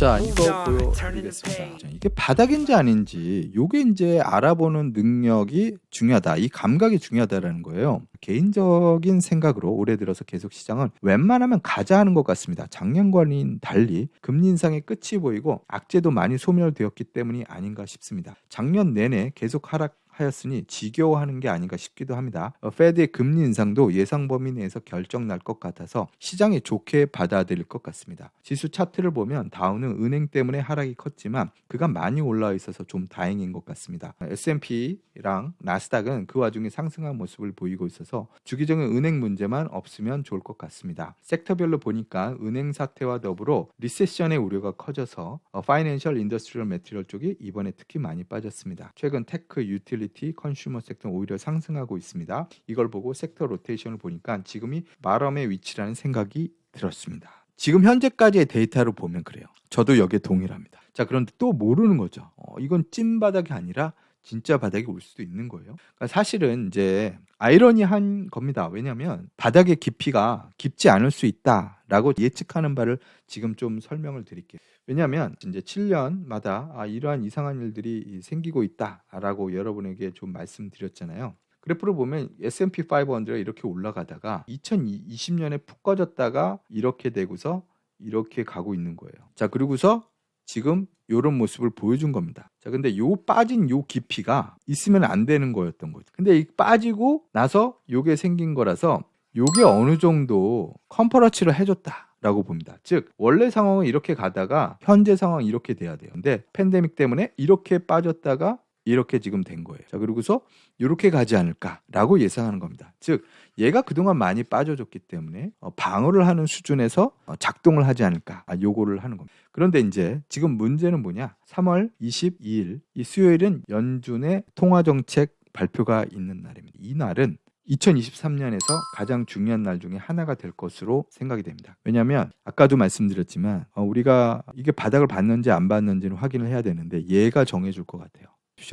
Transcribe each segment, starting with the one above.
자, 이거 보여드리겠습니다. 자, 이게 바닥인지 아닌지 요게 이제 알아보는 능력이 중요하다. 이 감각이 중요하다라는 거예요. 개인적인 생각으로 올해 들어서 계속 시장은 웬만하면 가자 하는 것 같습니다. 작년과는 달리 금리 인상의 끝이 보이고 악재도 많이 소멸되었기 때문이 아닌가 싶습니다. 작년 내내 계속 하락 하였으니 지겨워하는 게 아닌가 싶기도 합니다. 어, 페드의 금리 인상도 예상 범위 내에서 결정 날 것 같아서 시장이 좋게 받아들일 것 같습니다. 지수 차트를 보면 다우는 은행 때문에 하락이 컸지만 그가 많이 올라와 있어서 좀 다행인 것 같습니다. S&P랑 나스닥은 그 와중에 상승한 모습을 보이고 있어서 주기적인 은행 문제만 없으면 좋을 것 같습니다. 섹터별로 보니까 은행 사태와 더불어 리세션의 우려가 커져서 파이낸셜 인더스트리얼 매티리얼 쪽이 이번에 특히 많이 빠졌습니다. 최근 테크, 유틸리티, 컨슈머 섹터는 오히려 상승하고 있습니다. 이걸 보고 섹터 로테이션을 보니까 지금이 마럼의 위치라는 생각이 들었습니다. 지금 현재까지의 데이터를 보면 그래요. 저도 여기에 동일합니다. 자, 그런데 또 모르는 거죠. 어, 이건 찐 바닥이 아니라 진짜 바닥이 올 수도 있는 거예요. 그러니까 사실은 이제 아이러니한 겁니다. 왜냐하면 바닥의 깊이가 깊지 않을 수 있다라고 예측하는 바를 지금 좀 설명을 드릴게요. 왜냐하면 이제 7년마다 아, 이러한 이상한 일들이 생기고 있다라고 여러분에게 좀 말씀드렸잖아요. 그래프를 보면 S&P 500가 이렇게 올라가다가 2020년에 푹 꺼졌다가 이렇게 되고서 이렇게 가고 있는 거예요. 자, 그리고서 지금 이런 모습을 보여준 겁니다. 자, 근데 요 빠진 요 깊이가 있으면 안 되는 거였던 거죠. 근데 이 빠지고 나서 요게 생긴 거라서 요게 어느 정도 컴퍼러치를 해줬다. 라고 봅니다. 즉 원래 상황은 이렇게 가다가 현재 상황 이렇게 돼야 돼요. 근데 팬데믹 때문에 이렇게 빠졌다가 이렇게 지금 된 거예요. 자, 그리고서 이렇게 가지 않을까라고 예상하는 겁니다. 즉, 얘가 그동안 많이 빠져줬기 때문에 어, 방어를 하는 수준에서 어, 작동을 하지 않을까 아, 요거를 하는 겁니다. 그런데 이제 지금 문제는 뭐냐? 3월 22일 이 수요일은 연준의 통화 정책 발표가 있는 날입니다. 이 날은 2023년에서 가장 중요한 날 중에 하나가 될 것으로 생각이 됩니다. 왜냐하면 아까도 말씀드렸지만 어, 우리가 이게 바닥을 봤는지 안 봤는지는 확인을 해야 되는데 얘가 정해줄 것 같아요.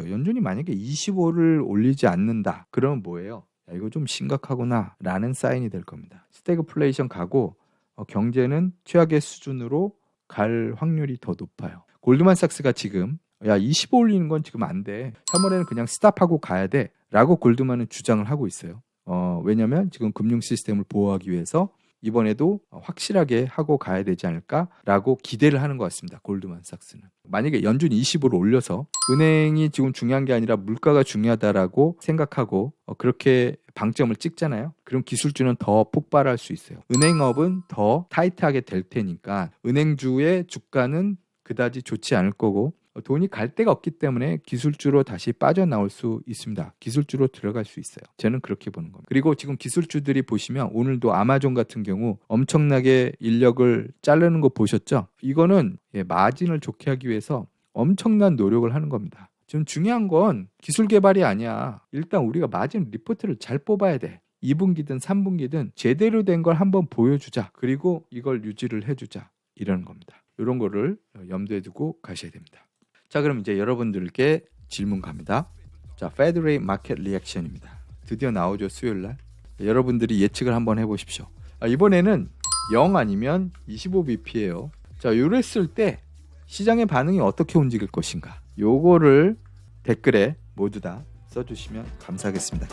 연준이 만약에 25를 올리지 않는다. 그러면 뭐예요? 야, 이거 좀 심각하구나 라는 사인이 될 겁니다. 스태그플레이션 가고 어, 경제는 최악의 수준으로 갈 확률이 더 높아요. 골드만삭스가 지금 야 25 올리는 건 지금 안 돼. 3월에는 그냥 스탑하고 가야 돼. 라고 골드만은 주장을 하고 있어요. 어, 왜냐하면 지금 금융 시스템을 보호하기 위해서 이번에도 확실하게 하고 가야 되지 않을까라고 기대를 하는 것 같습니다. 골드만삭스는 만약에 연준 20으로 올려서 은행이 지금 중요한 게 아니라 물가가 중요하다라고 생각하고 어, 그렇게 방점을 찍잖아요. 그럼 기술주는 더 폭발할 수 있어요. 은행업은 더 타이트하게 될 테니까 은행주의 주가는 그다지 좋지 않을 거고 돈이 갈 데가 없기 때문에 기술주로 다시 빠져나올 수 있습니다. 기술주로 들어갈 수 있어요. 저는 그렇게 보는 겁니다. 그리고 지금 기술주들이 보시면 오늘도 아마존 같은 경우 엄청나게 인력을 자르는 거 보셨죠? 이거는 예, 마진을 좋게 하기 위해서 엄청난 노력을 하는 겁니다. 지금 중요한 건 기술 개발이 아니야. 일단 우리가 마진 리포트를 잘 뽑아야 돼. 2분기든 3분기든 제대로 된 걸 한번 보여주자. 그리고 이걸 유지를 해주자. 이러는 겁니다. 이런 거를 염두에 두고 가셔야 됩니다. 자, 그럼 이제 여러분들께 질문 갑니다. 자, 페드레이 마켓 리액션입니다. 드디어 나오죠, 수요일 날. 여러분들이 예측을 한번 해 보십시오. 아, 이번에는 0 아니면 25bp예요. 자, 요랬을 때 시장의 반응이 어떻게 움직일 것인가? 요거를 댓글에 모두 다 써주시면 감사하겠습니다.